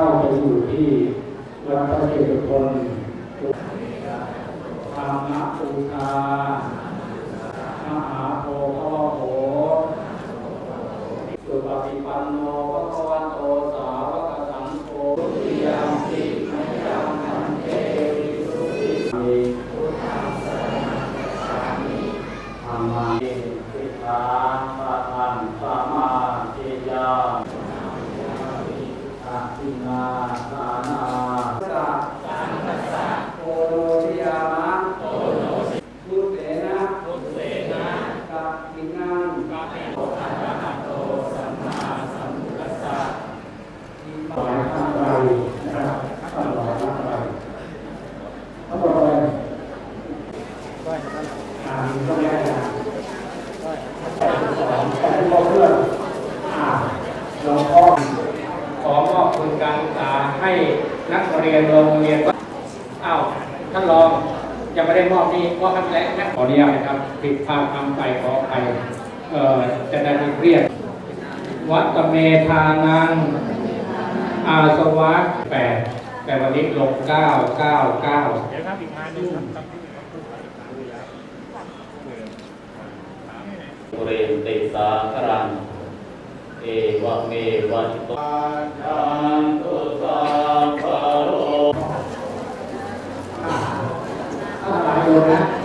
ข้าไปอยู่ที่วัดพระเจดพนธรรมะปุชามหาโพธิโหสุปฏิปันโนภะวันโตสาวกสังโฆติยามสิมัยามทันเทวิสุทิพุทธังสรณังคัามิธรรมะงเอติภา อาทินาสานาสัสสะโอโนทิยามะโอโนพุทเสนะพุทเสนะกัปปินังกัปปิโตอะระหะโตสัมมาสัมพุทธัสสะอิมาทังไรนะครับตลอดทั้งไรทั้งหมดเลยอ่ามีต้องแยกนะสองแต่ให้ครบเรื่องอ่าหลวงพ่อ ขอมอบ ทุนการศึกษาให้นักเรียนโรงเรียนวัดอ้าวท่านรองยังไม่ได้มอบนี่มอบครั้งแรกนะขออนุญาตนะครับผิดพลาดคำไปขออภัยเอ่อจะได้ไม่เครียดวัดเมธานังอาสวะแปดแต่วันนี้ลงเก้าเก้าเก้าเดี๋ยวครับอีกงานนึงครับรับปุเรนติสาครัง เอวะเมวะอิโตทันตุสัพพะโรถ้าหลายโยนะ